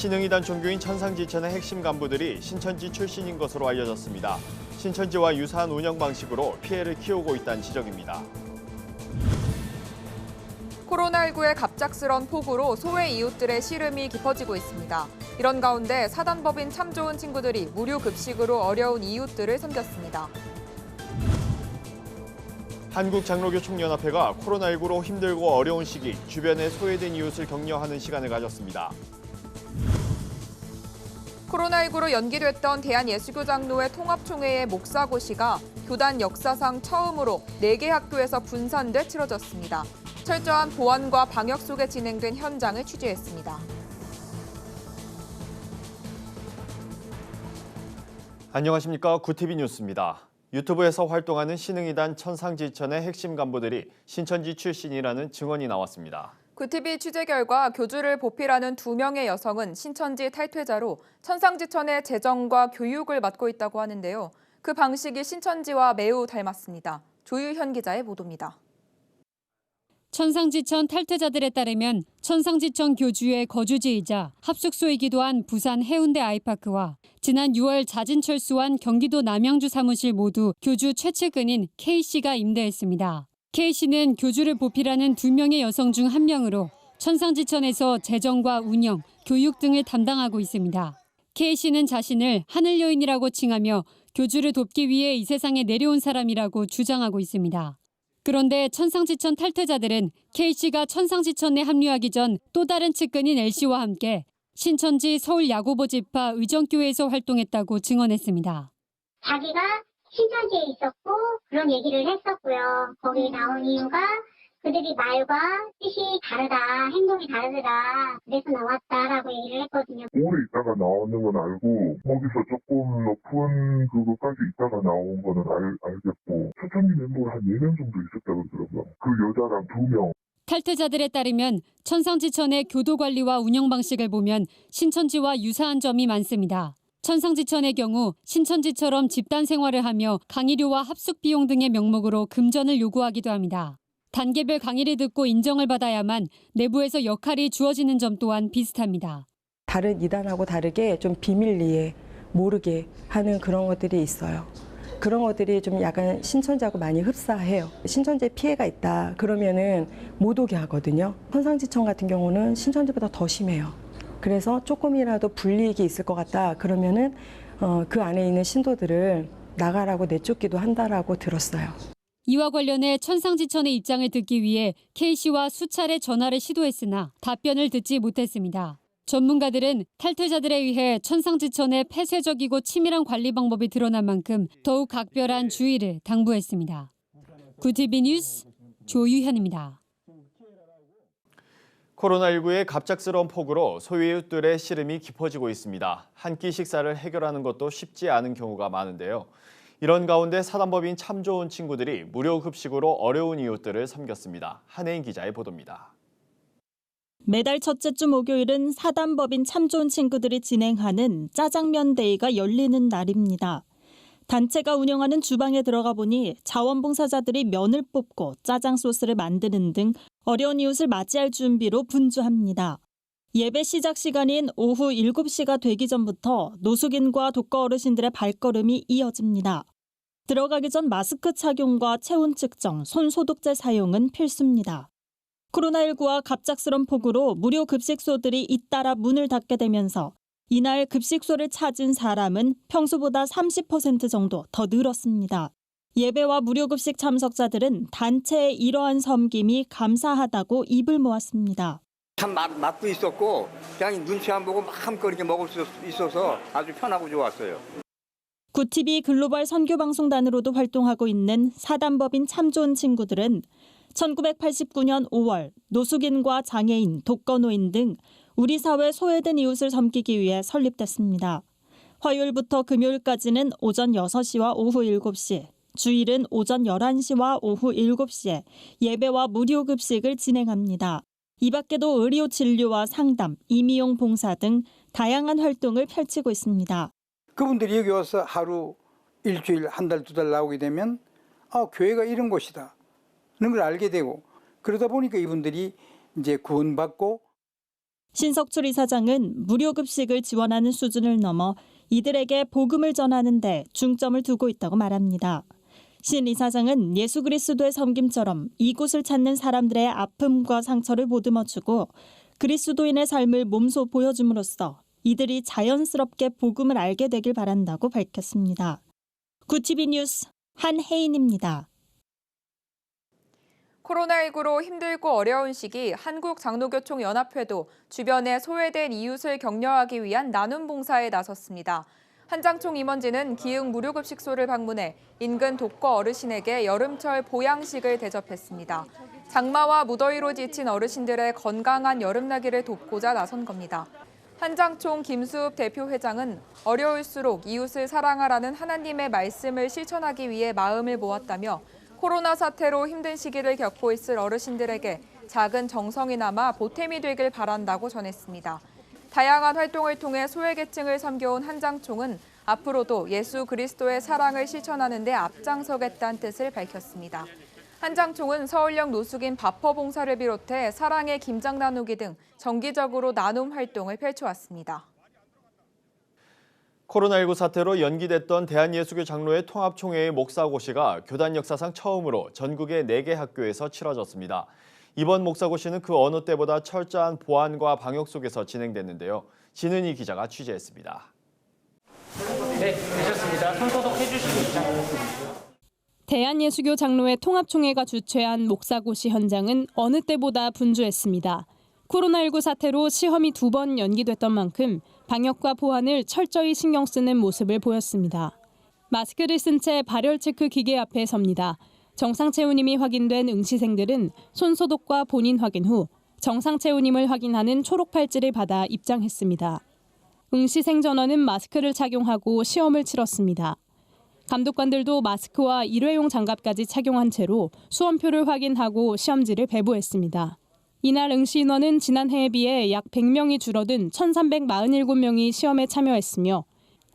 신흥이단 종교인 천상지천의 핵심 간부들이 신천지 출신인 것으로 알려졌습니다. 신천지와 유사한 운영 방식으로 피해를 키우고 있다는 지적입니다. 코로나19의 갑작스런 폭우로 소외 이웃들의 시름이 깊어지고 있습니다. 이런 가운데 사단법인 참 좋은 친구들이 무료 급식으로 어려운 이웃들을 섬겼습니다. 한국장로교총연합회가 코로나19로 힘들고 어려운 시기 주변에 소외된 이웃을 격려하는 시간을 가졌습니다. 코로나19로 연기됐던 대한예수교장로회 통합총회의 목사고시가 교단 역사상 처음으로 4개 학교에서 분산돼 치러졌습니다. 철저한 보안과 방역 속에 진행된 현장을 취재했습니다. 안녕하십니까 구티비 뉴스입니다. 유튜브에서 활동하는 신흥이단 천상지천의 핵심 간부들이 신천지 출신이라는 증언이 나왔습니다. 구TV 취재 결과 교주를 보필하는 두 명의 여성은 신천지 탈퇴자로 천상지천의 재정과 교육을 맡고 있다고 하는데요. 그 방식이 신천지와 매우 닮았습니다. 조유현 기자의 보도입니다. 천상지천 탈퇴자들에 따르면 천상지천 교주의 거주지이자 합숙소이기도 한 부산 해운대 아이파크와 지난 6월 자진 철수한 경기도 남양주 사무실 모두 교주 최측근인 K씨가 임대했습니다. K씨는 교주를 보필하는 두 명의 여성 중 한 명으로 천상지천에서 재정과 운영, 교육 등을 담당하고 있습니다. K씨는 자신을 하늘 여인이라고 칭하며 교주를 돕기 위해 이 세상에 내려온 사람이라고 주장하고 있습니다. 그런데 천상지천 탈퇴자들은 K씨가 천상지천에 합류하기 전 또 다른 측근인 L씨와 함께 신천지 서울 야고보 지파 의정교회에서 활동했다고 증언했습니다. 자기가 신천지에 있었고 그런 얘기를 했었고요. 거기 나온 이유가 그들이 말과 뜻이 다르다, 행동이 다르더라. 그래서 나왔다라고 얘기를 했거든요. 오래 있다가 나오는 건 알고 거기서 조금 높은 그것까지 있다가 나온 거는 알, 알겠고 추천기 멤버가 한 4명 정도 있었다고 그러더라고요. 그 여자랑 2명 탈퇴자들에 따르면 천상지천의 교도 관리와 운영 방식을 보면 신천지와 유사한 점이 많습니다. 천상지천의 경우 신천지처럼 집단 생활을 하며 강의료와 합숙 비용 등의 명목으로 금전을 요구하기도 합니다. 단계별 강의를 듣고 인정을 받아야만 내부에서 역할이 주어지는 점 또한 비슷합니다. 다른 이단하고 다르게 좀 비밀리에 모르게 하는 그런 것들이 있어요. 그런 것들이 좀 약간 신천지하고 많이 흡사해요. 신천지에 피해가 있다 그러면은 못 오게 하거든요. 천상지천 같은 경우는 신천지보다 더 심해요. 그래서 조금이라도 불이익이 있을 것 같다 그러면은 어, 그 안에 있는 신도들을 나가라고 내쫓기도 한다라고 들었어요. 이와 관련해 천상지천의 입장을 듣기 위해 K씨와 수차례 전화를 시도했으나 답변을 듣지 못했습니다. 전문가들은 탈퇴자들에 의해 천상지천의 폐쇄적이고 치밀한 관리 방법이 드러난 만큼 더욱 각별한 주의를 당부했습니다. 구티비 뉴스 조유현입니다. 코로나19의 갑작스러운 폭우로 소외이웃들의 시름이 깊어지고 있습니다. 한 끼 식사를 해결하는 것도 쉽지 않은 경우가 많은데요. 이런 가운데 사단법인 참 좋은 친구들이 무료 급식으로 어려운 이웃들을 섬겼습니다. 한혜인 기자의 보도입니다. 매달 첫째 주 목요일은 사단법인 참 좋은 친구들이 진행하는 짜장면 데이가 열리는 날입니다. 단체가 운영하는 주방에 들어가 보니 자원봉사자들이 면을 뽑고 짜장 소스를 만드는 등 어려운 이웃을 맞이할 준비로 분주합니다. 예배 시작 시간인 오후 7시가 되기 전부터 노숙인과 독거 어르신들의 발걸음이 이어집니다. 들어가기 전 마스크 착용과 체온 측정, 손 소독제 사용은 필수입니다. 코로나19와 갑작스런 폭우로 무료 급식소들이 잇따라 문을 닫게 되면서 이날 급식소를 찾은 사람은 평소보다 30% 정도 더 늘었습니다. 예배와 무료 급식 참석자들은 단체의 이러한 섬김이 감사하다고 입을 모았습니다. 참 맛, 맛도 있었고 그냥 눈치 안 보고 마음껏 먹을 수 있어서 아주 편하고 좋았어요. 구티비 글로벌 선교방송단으로도 활동하고 있는 사단법인 참 좋은 친구들은 1989년 5월 노숙인과 장애인, 독거노인 등 우리 사회 소외된 이웃을 섬기기 위해 설립됐습니다. 화요일부터 금요일까지는 오전 6시와 오후 7시, 주일은 오전 11시와 오후 7시에 예배와 무료 급식을 진행합니다. 이 밖에도 의료 진료와 상담, 임의용 봉사 등 다양한 활동을 펼치고 있습니다. 그분들이 여기 와서 하루, 일주일, 한 달, 두 달 나오게 되면 아, 교회가 이런 곳이다. 는걸 알게 되고 그러다 보니까 이분들이 이제 구원받고 신석출 이사장은 무료 급식을 지원하는 수준을 넘어 이들에게 복음을 전하는 데 중점을 두고 있다고 말합니다. 신 이사장은 예수 그리스도의 섬김처럼 이곳을 찾는 사람들의 아픔과 상처를 보듬어주고 그리스도인의 삶을 몸소 보여줌으로써 이들이 자연스럽게 복음을 알게 되길 바란다고 밝혔습니다. 구티비 뉴스 한혜인입니다. 코로나19로 힘들고 어려운 시기 한국장로교총연합회도 주변에 소외된 이웃을 격려하기 위한 나눔 봉사에 나섰습니다. 한장총 임원진은 기흥 무료급식소를 방문해 인근 독거 어르신에게 여름철 보양식을 대접했습니다. 장마와 무더위로 지친 어르신들의 건강한 여름나기를 돕고자 나선 겁니다. 한장총 김수읍 대표 회장은 어려울수록 이웃을 사랑하라는 하나님의 말씀을 실천하기 위해 마음을 모았다며 코로나 사태로 힘든 시기를 겪고 있을 어르신들에게 작은 정성이 남아 보탬이 되길 바란다고 전했습니다. 다양한 활동을 통해 소외계층을 섬겨온 한장총은 앞으로도 예수 그리스도의 사랑을 실천하는 데 앞장서겠다는 뜻을 밝혔습니다. 한장총은 서울역 노숙인 바퍼 봉사를 비롯해 사랑의 김장 나누기 등 정기적으로 나눔 활동을 펼쳐왔습니다. 코로나19 사태로 연기됐던 대한예수교 장로회 통합총회의 목사고시가 교단 역사상 처음으로 전국의 4개 학교에서 치러졌습니다. 이번 목사고시는 그 어느 때보다 철저한 보안과 방역 속에서 진행됐는데요. 진은희 기자가 취재했습니다. 네, 되셨습니다. 손 소독 해 주시겠죠? 대한예수교 장로회 통합총회가 주최한 목사고시 현장은 어느 때보다 분주했습니다. 코로나19 사태로 시험이 두 번 연기됐던 만큼 방역과 보안을 철저히 신경 쓰는 모습을 보였습니다. 마스크를 쓴 채 발열 체크 기계 앞에 섭니다. 정상 체온임이 확인된 응시생들은 손 소독과 본인 확인 후 정상 체온임을 확인하는 초록 팔찌를 받아 입장했습니다. 응시생 전원은 마스크를 착용하고 시험을 치렀습니다. 감독관들도 마스크와 일회용 장갑까지 착용한 채로 수험표를 확인하고 시험지를 배부했습니다. 이날 응시 인원은 지난해에 비해 약 100명이 줄어든 1,347명이 시험에 참여했으며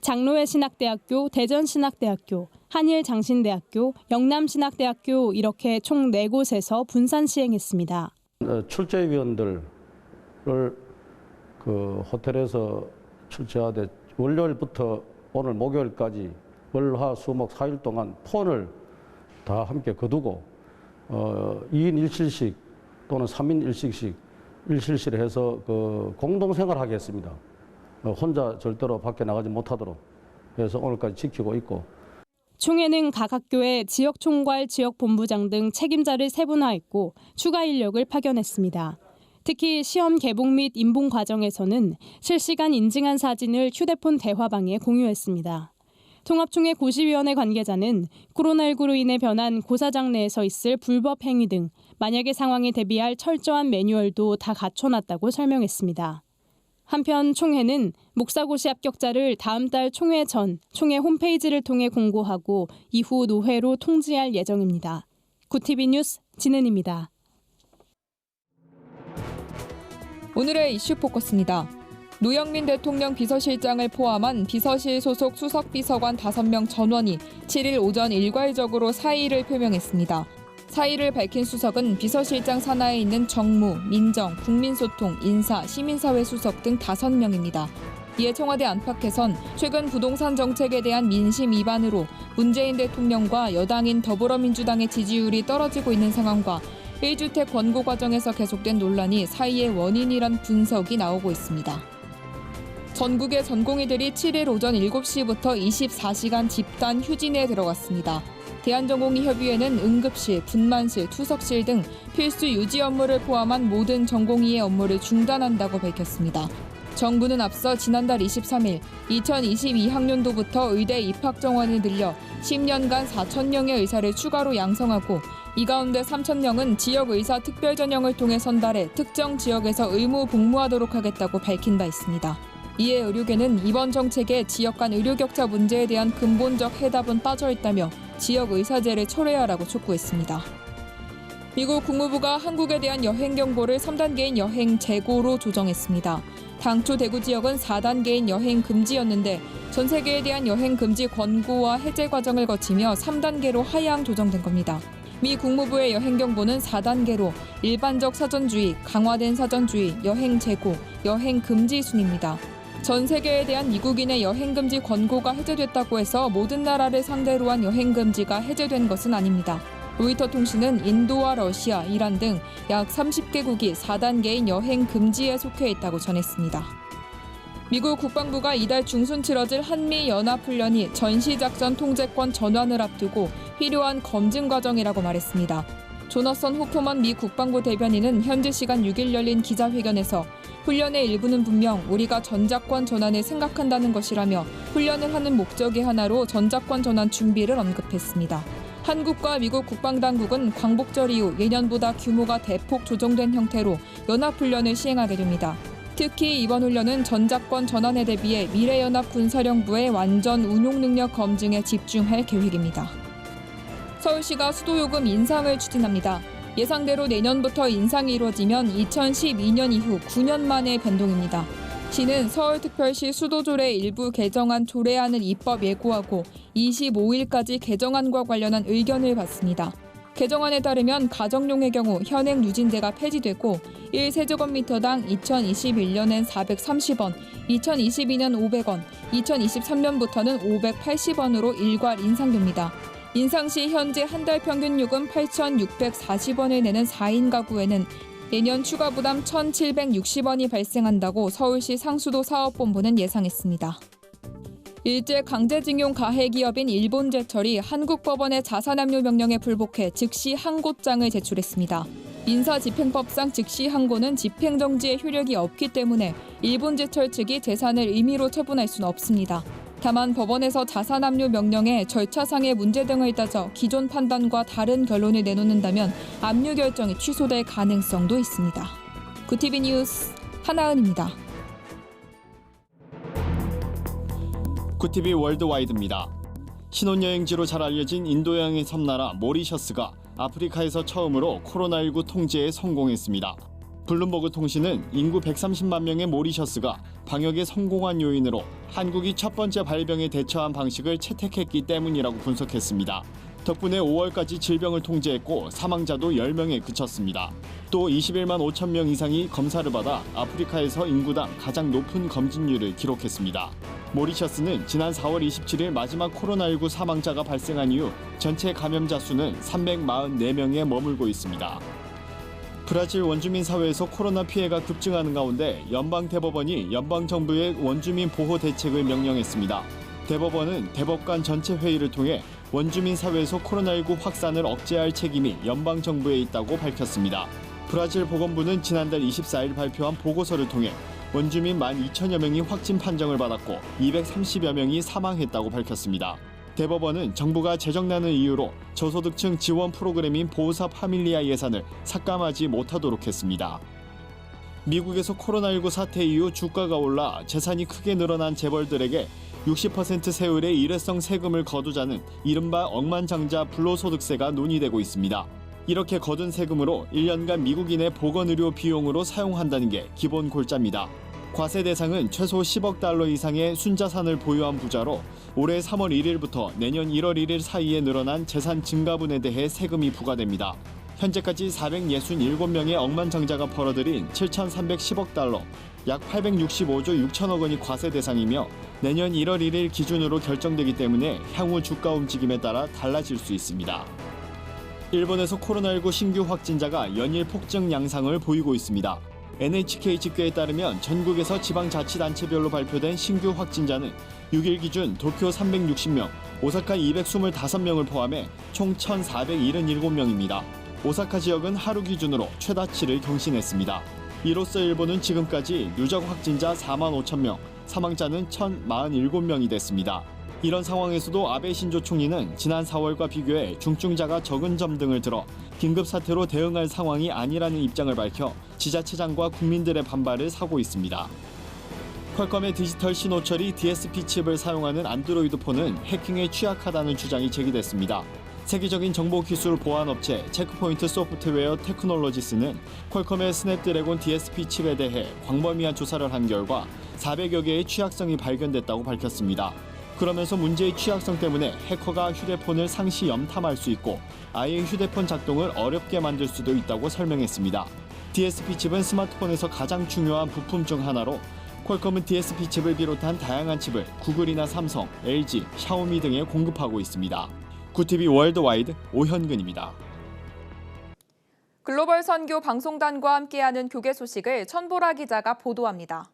장로회 신학대학교, 대전 신학대학교, 한일 장신대학교, 영남 신학대학교 이렇게 총 4곳에서 분산 시행했습니다. 어, 출제위원들을 그 호텔에서 출제하되 월요일부터 오늘 목요일까지 월화 수목 4일 동안 폰을 다 함께 거두고 어, 2인 1실씩 또는 3인 1실씩 1실시를 해서 그 공동생활 하게 했습니다. 어, 혼자 절대로 밖에 나가지 못하도록 그래서 오늘까지 지키고 있고 총회는 각 학교에 지역 총괄, 지역 본부장 등 책임자를 세분화했고 추가 인력을 파견했습니다. 특히 시험 개봉 및 인봉 과정에서는 실시간 인증한 사진을 휴대폰 대화방에 공유했습니다. 통합총회 고시위원회 관계자는 코로나19로 인해 변한 고사장 내에서 있을 불법 행위 등 만약의 상황에 대비할 철저한 매뉴얼도 다 갖춰놨다고 설명했습니다. 한편 총회는 목사고시 합격자를 다음 달 총회 전 총회 홈페이지를 통해 공고하고 이후 노회로 통지할 예정입니다. 구티비 뉴스 진은입니다. 오늘의 이슈 포커스입니다. 노영민 대통령 비서실장을 포함한 비서실 소속 수석 비서관 5명 전원이 7일 오전 일괄적으로 사의를 표명했습니다. 사의를 밝힌 수석은 비서실장 산하에 있는 정무, 민정, 국민소통, 인사, 시민사회 수석 등 5명입니다. 이에 청와대 안팎에선 최근 부동산 정책에 대한 민심 위반으로 문재인 대통령과 여당인 더불어민주당의 지지율이 떨어지고 있는 상황과 1주택 권고 과정에서 계속된 논란이 사이의 원인이란 분석이 나오고 있습니다. 전국의 전공의들이 7일 오전 7시부터 24시간 집단 휴진에 들어갔습니다. 대한전공의협의회는 응급실, 분만실, 투석실 등 필수 유지 업무를 포함한 모든 전공의의 업무를 중단한다고 밝혔습니다. 정부는 앞서 지난달 23일 2022학년도부터 의대 입학 정원을 늘려 10년간 4천명의 의사를 추가로 양성하고 이 가운데 3천 명은 지역 의사 특별 전형을 통해 선발해 특정 지역에서 의무 복무하도록 하겠다고 밝힌 바 있습니다. 이에 의료계는 이번 정책에 지역 간 의료 격차 문제에 대한 근본적 해답은 빠져 있다며 지역 의사제를 철회하라고 촉구했습니다. 미국 국무부가 한국에 대한 여행 경보를 3단계인 여행 재고로 조정했습니다. 당초 대구 지역은 4단계인 여행 금지였는데 전 세계에 대한 여행 금지 권고와 해제 과정을 거치며 3단계로 하향 조정된 겁니다. 미 국무부의 여행 경보는 4단계로 일반적 사전주의, 강화된 사전주의, 여행 재고, 여행 금지 순입니다. 전 세계에 대한 미국인의 여행 금지 권고가 해제됐다고 해서 모든 나라를 상대로 한 여행 금지가 해제된 것은 아닙니다. 로이터 통신은 인도와 러시아, 이란 등 약 30개국이 4단계인 여행 금지에 속해 있다고 전했습니다. 미국 국방부가 이달 중순 치러질 한미 연합훈련이 전시작전 통제권 전환을 앞두고 필요한 검증 과정이라고 말했습니다. 조너선 호퍼먼 미 국방부 대변인은 현지 시간 6일 열린 기자회견에서 훈련의 일부는 분명 우리가 전작권 전환을 생각한다는 것이라며 훈련을 하는 목적의 하나로 전작권 전환 준비를 언급했습니다. 한국과 미국 국방당국은 광복절 이후 예년보다 규모가 대폭 조정된 형태로 연합훈련을 시행하게 됩니다. 특히 이번 훈련은 전작권 전환에 대비해 미래연합 군사령부의 완전 운용 능력 검증에 집중할 계획입니다. 서울시가 수도요금 인상을 추진합니다. 예상대로 내년부터 인상이 이루어지면 2012년 이후 9년 만의 변동입니다. 시는 서울특별시 수도조례 일부 개정안 조례안을 입법 예고하고 25일까지 개정안과 관련한 의견을 받습니다. 개정안에 따르면 가정용의 경우 현행 누진제가 폐지되고 1세제곱미터당 2021년엔 430원, 2022년 500원, 2023년부터는 580원으로 일괄 인상됩니다. 인상 시 현재 한 달 평균 요금 8,640원을 내는 4인 가구에는 내년 추가 부담 1,760원이 발생한다고 서울시 상수도 사업본부는 예상했습니다. 일제 강제징용 가해 기업인 일본제철이 한국 법원의 자산압류 명령에 불복해 즉시 항고장을 제출했습니다. 민사집행법상 즉시 항고는 집행정지의 효력이 없기 때문에 일본제철 측이 재산을 임의로 처분할 수는 없습니다. 다만 법원에서 자산압류 명령에 절차상의 문제 등을 따져 기존 판단과 다른 결론을 내놓는다면 압류 결정이 취소될 가능성도 있습니다. 구티비 뉴스 하나은입니다. 구티비 월드와이드입니다. 신혼여행지로 잘 알려진 인도양의 섬나라 모리셔스가 아프리카에서 처음으로 코로나19 통제에 성공했습니다. 블룸버그 통신은 인구 130만 명의 모리셔스가 방역에 성공한 요인으로 한국이 첫 번째 발병에 대처한 방식을 채택했기 때문이라고 분석했습니다. 덕분에 5월까지 질병을 통제했고 사망자도 10명에 그쳤습니다. 또 21만 5천 명 이상이 검사를 받아 아프리카에서 인구당 가장 높은 검진율을 기록했습니다. 모리셔스는 지난 4월 27일 마지막 코로나19 사망자가 발생한 이후 전체 감염자 수는 344명에 머물고 있습니다. 브라질 원주민 사회에서 코로나 피해가 급증하는 가운데 연방 대법원이 연방 정부의 원주민 보호 대책을 명령했습니다. 대법원은 대법관 전체 회의를 통해 원주민 사회에서 코로나19 확산을 억제할 책임이 연방 정부에 있다고 밝혔습니다. 브라질 보건부는 지난달 24일 발표한 보고서를 통해 원주민 1만 2천여 명이 확진 판정을 받았고 230여 명이 사망했다고 밝혔습니다. 대법원은 정부가 재정난을 이유로 저소득층 지원 프로그램인 보호사 파밀리아 예산을 삭감하지 못하도록 했습니다. 미국에서 코로나19 사태 이후 주가가 올라 재산이 크게 늘어난 재벌들에게 60% 세율의 일회성 세금을 거두자는 이른바 억만장자 불로소득세가 논의되고 있습니다. 이렇게 거둔 세금으로 1년간 미국인의 보건의료 비용으로 사용한다는 게 기본 골자입니다. 과세 대상은 최소 10억 달러 이상의 순자산을 보유한 부자로 올해 3월 1일부터 내년 1월 1일 사이에 늘어난 재산 증가분에 대해 세금이 부과됩니다. 현재까지 467명의 억만장자가 벌어들인 7,310억 달러, 약 865조 6천억 원이 과세 대상이며 내년 1월 1일 기준으로 결정되기 때문에 향후 주가 움직임에 따라 달라질 수 있습니다. 일본에서 코로나19 신규 확진자가 연일 폭증 양상을 보이고 있습니다. NHK 집계에 따르면 전국에서 지방자치단체별로 발표된 신규 확진자는 6일 기준 도쿄 360명, 오사카 225명을 포함해 총 1,477명입니다. 오사카 지역은 하루 기준으로 최다치를 경신했습니다. 이로써 일본은 지금까지 누적 확진자 4만 5천 명, 사망자는 1,047명이 됐습니다. 이런 상황에서도 아베 신조 총리는 지난 4월과 비교해 중증자가 적은 점 등을 들어 긴급 사태로 대응할 상황이 아니라는 입장을 밝혀 지자체장과 국민들의 반발을 사고 있습니다. 퀄컴의 디지털 신호 처리 DSP 칩을 사용하는 안드로이드 폰은 해킹에 취약하다는 주장이 제기됐습니다. 세계적인 정보 기술 보안 업체 체크포인트 소프트웨어 테크놀로지스는 퀄컴의 스냅드래곤 DSP 칩에 대해 광범위한 조사를 한 결과 400여 개의 취약성이 발견됐다고 밝혔습니다. 그러면서 문제의 취약성 때문에 해커가 휴대폰을 상시 염탐할 수 있고 아예 휴대폰 작동을 어렵게 만들 수도 있다고 설명했습니다. DSP 칩은 스마트폰에서 가장 중요한 부품 중 하나로 퀄컴은 DSP 칩을 비롯한 다양한 칩을 구글이나 삼성, LG, 샤오미 등에 공급하고 있습니다. 구티비 월드와이드 오현근입니다. 글로벌 선교 방송단과 함께하는 교계 소식을 천보라 기자가 보도합니다.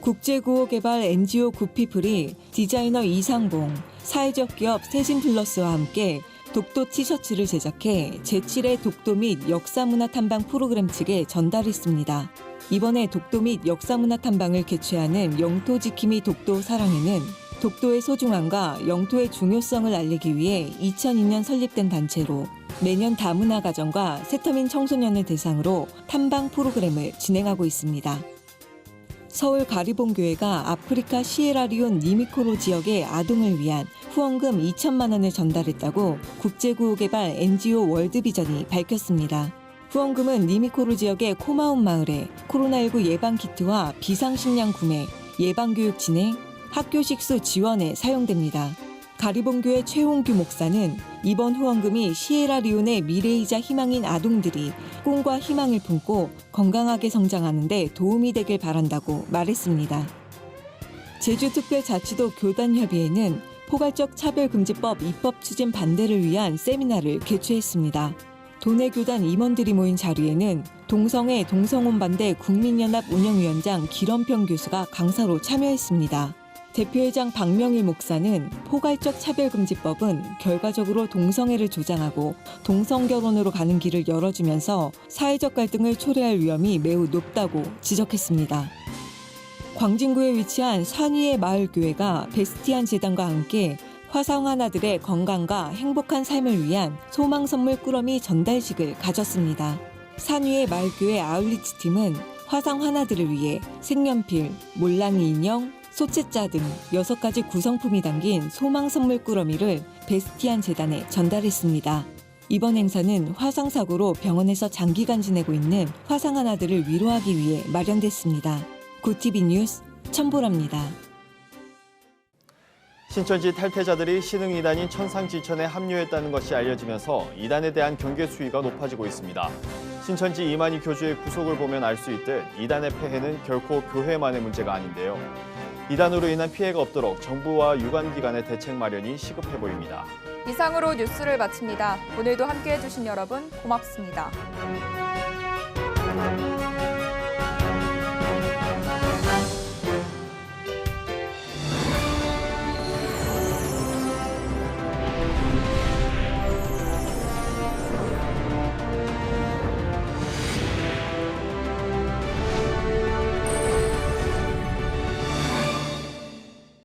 국제구호개발 NGO 구피플이 디자이너 이상봉, 사회적 기업 세신플러스와 함께 독도 티셔츠를 제작해 제7회 독도 및 역사문화 탐방 프로그램 측에 전달했습니다. 이번에 독도 및 역사문화 탐방을 개최하는 영토 지킴이 독도 사랑회는 독도의 소중함과 영토의 중요성을 알리기 위해 2002년 설립된 단체로 매년 다문화 가정과 세터민 청소년을 대상으로 탐방 프로그램을 진행하고 있습니다. 서울 가리봉교회가 아프리카 시에라리온 니미코로 지역의 아동을 위한 후원금 2천만 원을 전달했다고 국제구호개발 NGO 월드비전이 밝혔습니다. 후원금은 니미코로 지역의 코마운 마을에 코로나19 예방 키트와 비상식량 구매, 예방교육 진행, 학교 식수 지원에 사용됩니다. 가리봉교회 최홍규 목사는 이번 후원금이 시에라리온의 미래이자 희망인 아동들이 꿈과 희망을 품고 건강하게 성장하는 데 도움이 되길 바란다고 말했습니다. 제주특별자치도 교단협의회는 포괄적 차별금지법 입법 추진 반대를 위한 세미나를 개최했습니다. 도내 교단 임원들이 모인 자리에는 동성애 동성혼 반대 국민연합 운영위원장 기런평 교수가 강사로 참여했습니다. 대표회장 박명일 목사는 포괄적 차별금지법은 결과적으로 동성애를 조장하고 동성결혼으로 가는 길을 열어주면서 사회적 갈등을 초래할 위험이 매우 높다고 지적했습니다. 광진구에 위치한 산위의 마을교회가 베스티안 재단과 함께 화상 하나들의 건강과 행복한 삶을 위한 소망 선물 꾸러미 전달식을 가졌습니다. 산위의 마을교회 아울리치 팀은 화상 하나들을 위해 색연필, 몰랑이 인형, 소채자 등 여섯 가지 구성품이 담긴 소망 선물 꾸러미를 베스티안 재단에 전달했습니다. 이번 행사는 화상 사고로 병원에서 장기간 지내고 있는 화상 하나들을 위로하기 위해 마련됐습니다. 구티비 뉴스 천보랍니다. 신천지 탈퇴자들이 신흥 이단인 천상지천에 합류했다는 것이 알려지면서 이단에 대한 경계 수위가 높아지고 있습니다. 신천지 이만희 교주의 구속을 보면 알 수 있듯 이단의 폐해는 결코 교회만의 문제가 아닌데요. 이단으로 인한 피해가 없도록 정부와 유관기관의 대책 마련이 시급해 보입니다. 이상으로 뉴스를 마칩니다. 오늘도 함께해 주신 여러분 고맙습니다.